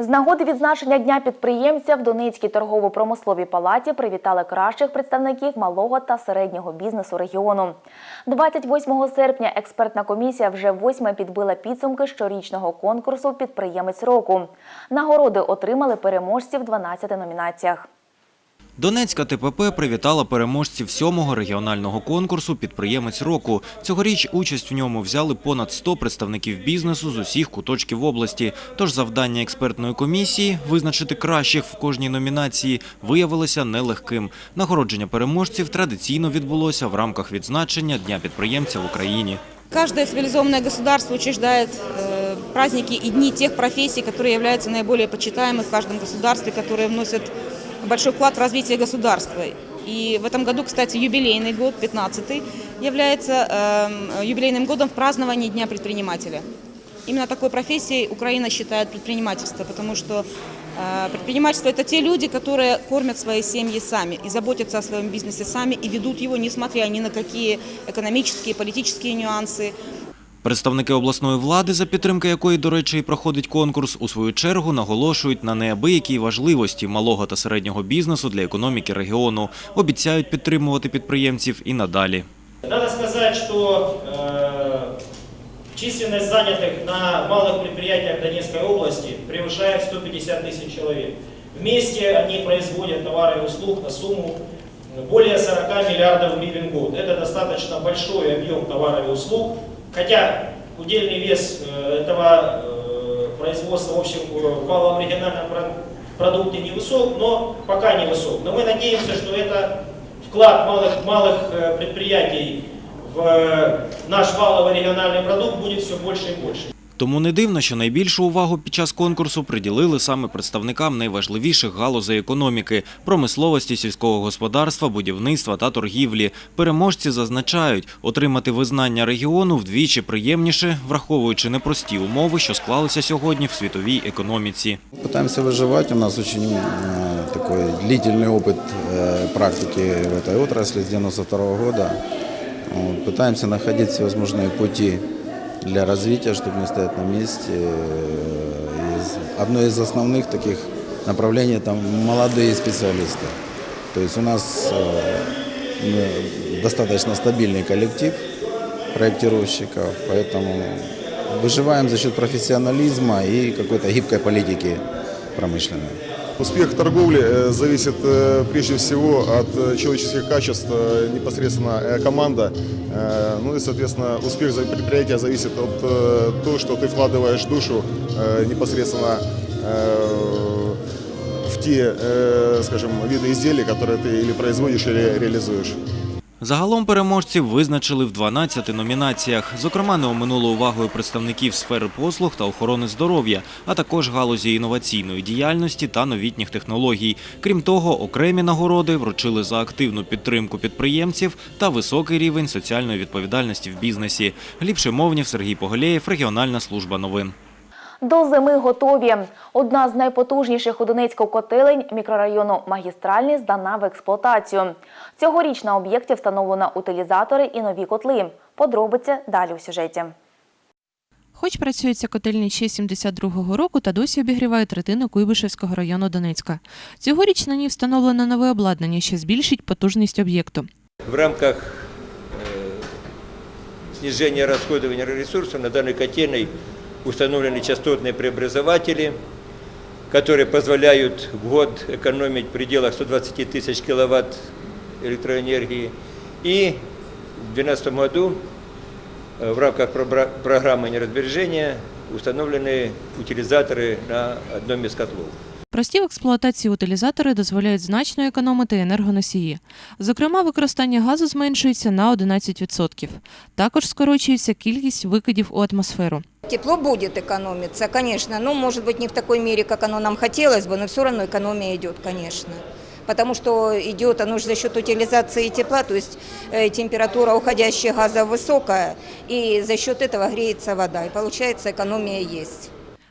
З нагоди відзначення Дня підприємця в Донецькій торгово-промисловій палаті привітали кращих представників малого та середнього бізнесу регіону. 28 серпня експертна комісія вже восьме підбила підсумки щорічного конкурсу Підприємець року. Нагороди отримали переможці в 12 номінаціях. Донецька ТПП привітала переможців сьомого регіонального конкурсу «Підприємець року». Цьогоріч участь в ньому взяли понад 100 представників бізнесу з усіх куточків області. Тож завдання експертної комісії – визначити кращих в кожній номінації – виявилося нелегким. Нагородження переможців традиційно відбулося в рамках відзначення Дня підприємця в Україні. Каждое цивилизованное государство учреждает э, праздники и дни тех профессий, которые являются наиболее почитаемыми в каждом государстве, которые вносят большой вклад в развитие государства. И в этом году, кстати, юбилейный год, 15-й, является э, юбилейным годом в праздновании Дня предпринимателя. Именно такой профессией Украина считает предпринимательство, потому что э, предпринимательство – это те люди, которые кормят свои семьи сами и заботятся о своем бизнесе сами и ведут его, несмотря ни на какие экономические, политические нюансы. Представники обласної влади, за підтримки якої, до речі, і проходить конкурс, у свою чергу наголошують на неабиякій важливості малого та середнього бізнесу для економіки регіону. Обіцяють підтримувати підприємців і надалі. Надо сказать, что э, численность занятых на малых предприятиях Донецкой области превышает 150 тысяч человек. Вместе они производят товары и услуг на сумму более 40 миллиардов гривен в год. Это достаточно большой объем товаров и услуг, хотя удельный вес э, этого э, производства в общем в валовом региональном про- продукте невысок, но пока не высок. Но мы надеемся, что это вклад малых, малых э, предприятий в э, наш валовый региональный продукт будет все больше и больше. Тому не дивно, що найбільшу увагу під час конкурсу приділили саме представникам найважливіших галузей економіки – промисловості, сільського господарства, будівництва та торгівлі. Переможці зазначають, отримати визнання регіону вдвічі приємніше, враховуючи непрості умови, що склалися сьогодні в світовій економіці. Пытаемся выживать. У нас очень э, такой длительный опыт э, практики в этой отрасли с 92 года. Вот, Пытаемся находить всевозможные пути Для развития, чтобы не стоять на месте. Из- Одно из основных таких направлений – это молодые специалисты. То есть у нас э, достаточно стабильный коллектив проектировщиков, поэтому выживаем за счет профессионализма и какой-то гибкой политики промышленной. Успех торговли э, зависит э, прежде всего от э, человеческих качеств, э, непосредственно э, команда. Э, Ну и, соответственно, успех за- предприятия зависит от э, того, что ты вкладываешь душу э, непосредственно э, в те, э, скажем, виды изделий, которые ты или производишь, или реализуешь. Загалом переможців визначили в 12 номінаціях. Зокрема, не оминули увагою представників сфери послуг та охорони здоров'я, а також галузі інноваційної діяльності та новітніх технологій. Крім того, окремі нагороди вручили за активну підтримку підприємців та високий рівень соціальної відповідальності в бізнесі. Гліб Шимовнів, Сергій Поголєєв, Регіональна служба новин. До зими готові. Одна з найпотужніших у Донецьку котелень мікрорайону Магістральний здана в експлуатацію. Цьогоріч на об'єкті встановлено утилізатори і нові котли. Подробиці далі у сюжеті. Хоч працює ця котельня ще 72-го року та досі обігріває третину Куйбишевського району Донецька. Цьогоріч на ній встановлено нове обладнання, що збільшить потужність об'єкту. В рамках э, снижения расходования ресурсов на данной котельной установлены частотные преобразователи, которые позволяют в год экономить в пределах 120 тысяч киловатт электроэнергии. И в 2012 году э, в рамках программы нерасбережения установлены утилизаторы на одном из котлов. Прості в експлуатації утилізатори дозволяють значно економити енергоносії. Зокрема, використання газу зменшується на 11%. Також скорочується кількість викидів у атмосферу. Тепло будет экономиться, конечно, но, может быть, не в такой мере, как оно нам хотелось бы, но все равно экономия идет, конечно. Потому что идет оно же за счет утилизации тепла, то есть э, температура уходящего газа высокая, и за счет этого греется вода, и получается экономия есть.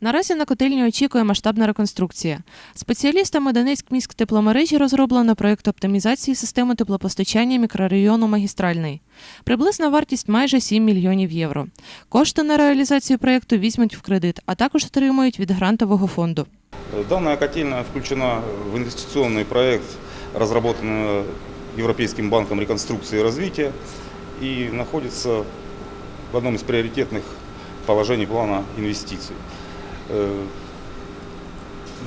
Наразі на котельні очікує масштабна реконструкція. Спеціалістами Донецьк тепломережі розроблено проєкт оптимізації системи теплопостачання мікрорайону Магістральний. Приблизна вартість майже 7 мільйонів євро. Кошти на реалізацію проєкту візьмуть в кредит, а також отримують від грантового фонду. Э, Данная котельная включена в инвестиционный проект, разработанный Европейским банком реконструкции и развития и находится в одном из приоритетных положений плана инвестиций. Э,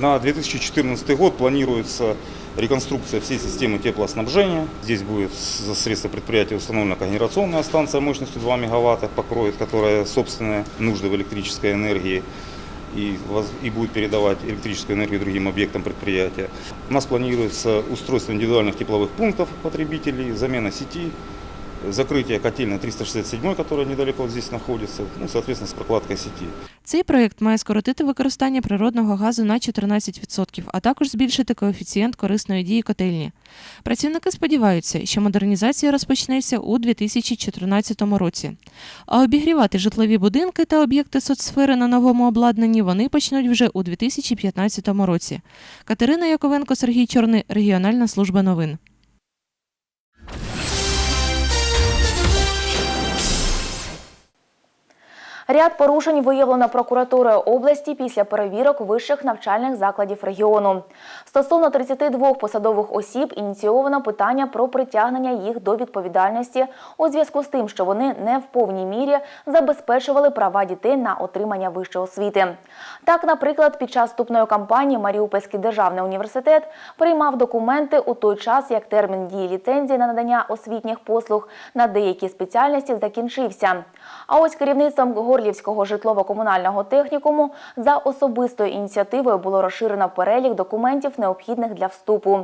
На 2014 год планируется реконструкция всей системы теплоснабжения. Здесь будет за средства предприятия установлена когенерационная станция мощностью 2 мегаватта, покроет, которая собственные нужды в электрической энергии и, воз- и будет передавать электрическую энергию другим объектам предприятия. У нас планируется устройство индивидуальных тепловых пунктов потребителей, замена сети, закрытие котельной 367, которая недалеко здесь находится, ну, соответственно, с прокладкой сети. Цей проєкт має скоротити використання природного газу на 14%, а також збільшити коефіцієнт корисної дії котельні. Працівники сподіваються, що модернізація розпочнеться у 2014 році. А обігрівати житлові будинки та об'єкти соцсфери на новому обладнанні вони почнуть вже у 2015 році. Катерина Яковенко, Сергій Чорний, Регіональна служба новин. Ряд порушень виявлено прокуратурою області після перевірок вищих навчальних закладів регіону. Стосовно 32 посадових осіб ініційовано питання про притягнення їх до відповідальності у зв'язку з тим, що вони не в повній мірі забезпечували права дітей на отримання вищої освіти. Так, наприклад, під час вступної кампанії Маріупольський державний університет приймав документи у той час, як термін дії ліцензії на надання освітніх послуг на деякі спеціальності закінчився. А ось керівництвом Горлівського житлово-комунального технікуму за особистою ініціативою було розширено перелік документів, необхідних для вступу.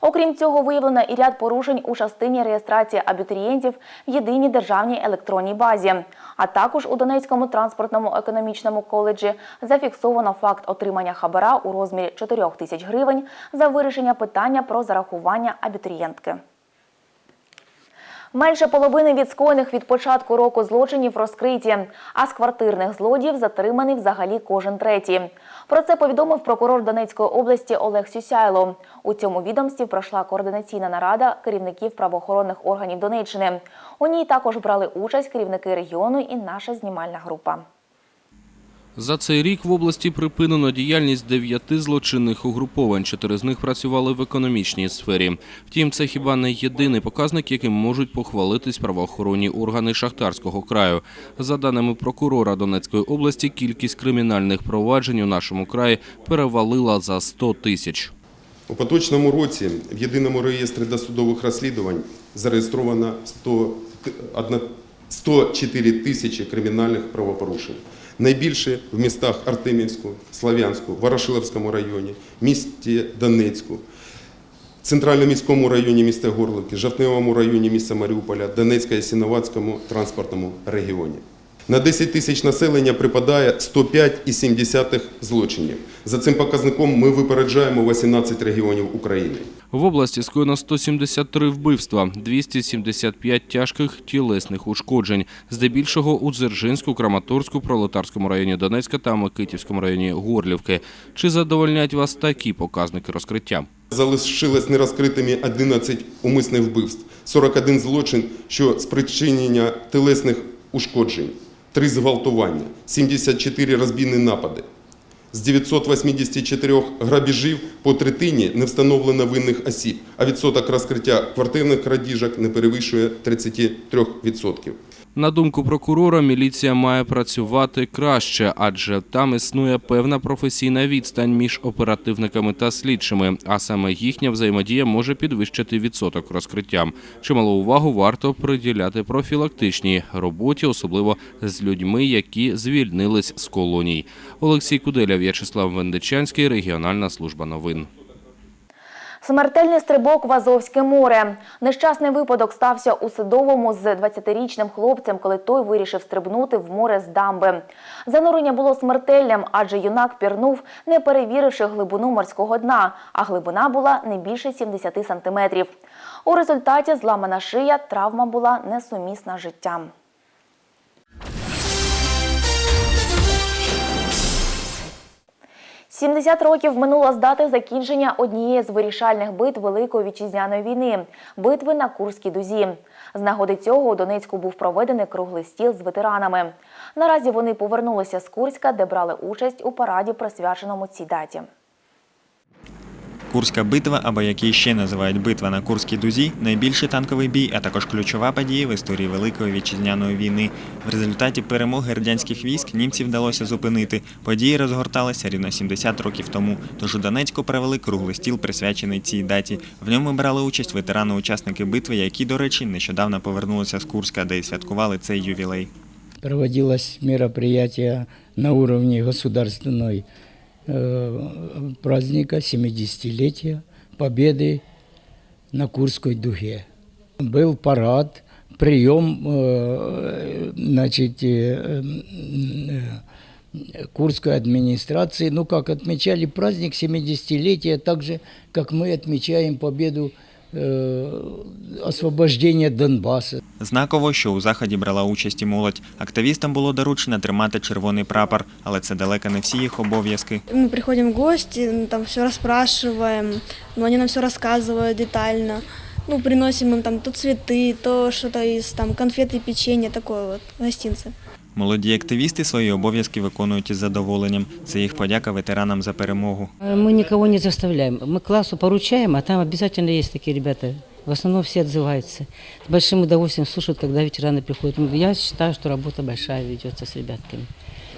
Окрім цього, виявлено і ряд порушень у частині реєстрації абітурієнтів в єдиній державній електронній базі. А також у Донецькому транспортному економічному коледжі зафіксовано факт отримання хабара у розмірі 4 тисяч гривень за вирішення питання про зарахування абітурієнтки. Менше половини від скоєних від початку року злочинів розкриті, а з квартирних злодіїв затриманий взагалі кожен третій. Про це повідомив прокурор Донецької області Олег Сюсяйло. У цьому відомстві пройшла координаційна нарада керівників правоохоронних органів Донеччини. У ній також брали участь керівники регіону і наша знімальна група. За цей рік в області припинено діяльність дев'яти злочинних угруповань. Чотири з них працювали в економічній сфері. Втім, це хіба не єдиний показник, яким можуть похвалитись правоохоронні органи Шахтарського краю. За даними прокурора Донецької області, кількість кримінальних проваджень у нашому краї перевалила за 100 тисяч. У поточному році в єдиному реєстрі досудових розслідувань зареєстровано 100 одна- 104 тисячі кримінальних правопорушень. Найбільше в містах Артемівську, Слав'янську, Ворошиловському районі, місті Донецьку, центрально-міському районі міста Горловки, Жовтневому районі міста Маріуполя, Донецька і Сіновацькому транспортному регіоні. На 10 тисяч населення припадає 105,7 злочинів. За цим показником ми випереджаємо 18 регіонів України. В області скоєно 173 вбивства, 275 тяжких тілесних ушкоджень, здебільшого у Дзержинську, Краматорську, Пролетарському районі Донецька та Микитівському районі Горлівки. Чи задовольнять вас такі показники розкриття? Залишилось нерозкритими 11 умисних вбивств, 41 злочин, що спричинення тілесних ушкоджень, 3 зґвалтування, 74 розбійні напади. З 984 грабіжів по третині не встановлено винних осіб, а відсоток розкриття квартирних крадіжок не перевищує 33%. На думку прокурора, міліція має працювати краще, адже там існує певна професійна відстань між оперативниками та слідчими, а саме їхня взаємодія може підвищити відсоток розкриття. Чимало увагу варто приділяти профілактичній роботі, особливо з людьми, які звільнились з колоній. Олексій Куделя, В'ячеслав Вендичанський, регіональна служба новин. Смертельний стрибок в Азовське море. Нещасний випадок стався у Сидовому з 20-річним хлопцем, коли той вирішив стрибнути в море з дамби. Занурення було смертельним, адже юнак пірнув, не перевіривши глибину морського дна, а глибина була не більше 70 сантиметрів. У результаті зламана шия, травма була несумісна життям. «70 років минуло з дати закінчення однієї з вирішальних битв Великої вітчизняної війни – битви на Курській дузі. З нагоди цього у Донецьку був проведений круглий стіл з ветеранами. Наразі вони повернулися з Курська, де брали участь у параді, присвяченому цій даті. Курська битва, або як її ще називають битва на Курській дузі, найбільший танковий бій, а також ключова подія в історії Великої вітчизняної війни. В результаті перемоги радянських військ німців вдалося зупинити. Події розгорталися рівно 70 років тому. Тож у Донецьку провели круглий стіл, присвячений цій даті. В ньому брали участь ветерани-учасники битви, які, до речі, нещодавно повернулися з Курська, де й святкували цей ювілей. проводилось мероприятие на уровне государственной праздника 70-летия Победы на Курской дуге. Был парад, прием э, значит, э, э, Курской администрации. Ну, как отмечали праздник 70-летия, так же, как мы отмечаем победу э, освобождения Донбасса. Знаково, що у заході брала участь і молодь. Активістам було доручено тримати червоний прапор, але це далеко не всі їх обов'язки. Мы приходим в гости, ну, там все расспрашиваем, ну, они нам все рассказывают детально. Ну, приносим им там то цветы, то что-то из там конфеты, печенье, такое вот, гостинцы. Молоді активісти свої обов'язки виконують із задоволенням. Це їх подяка ветеранам за перемогу. Мы никого не заставляем. Мы классу поручаем, а там обязательно есть такие ребята. В основном все отзываются. С большим удовольствием слушают, когда ветераны приходят. Я считаю, что работа большая ведется с ребятками.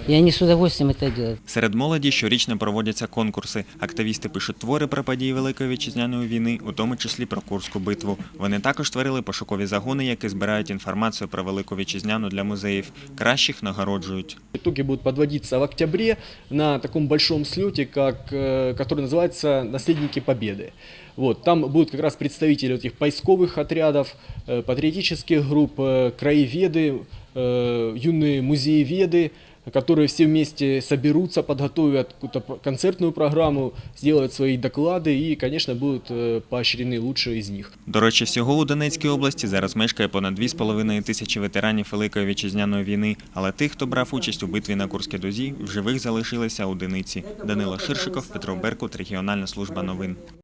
И они с удовольствием это делают. Серед молоді щорічно проводяться конкурси. Активісти пишуть твори про події Великої вітчизняної війни, у тому числі про Курську битву. Вони також створили пошукові загони, які збирають інформацію про Велику вітчизняну для музеїв. Кращих нагороджують. Итоги будут подводиться в октябре на таком большом слете, как, э, который называется «Наследники Победы». Вот, там будут как раз представители вот этих поисковых отрядов, э, патриотических групп, э, краеведы, э, юные музееведы, которые все вместе соберутся, подготовят какую-то п- концертную программу, сделают свои доклады и, конечно, будут э, поощрены лучшие из них. До речі, всього у Донецькій області зараз мешкає понад 2,5 тисячі ветеранів Великої вітчизняної війни, але тих, хто брав участь у битві на Курській дузі, в живих залишилися одиниці. Данило Ширшиков, Петро Беркут, Регіональна служба новин.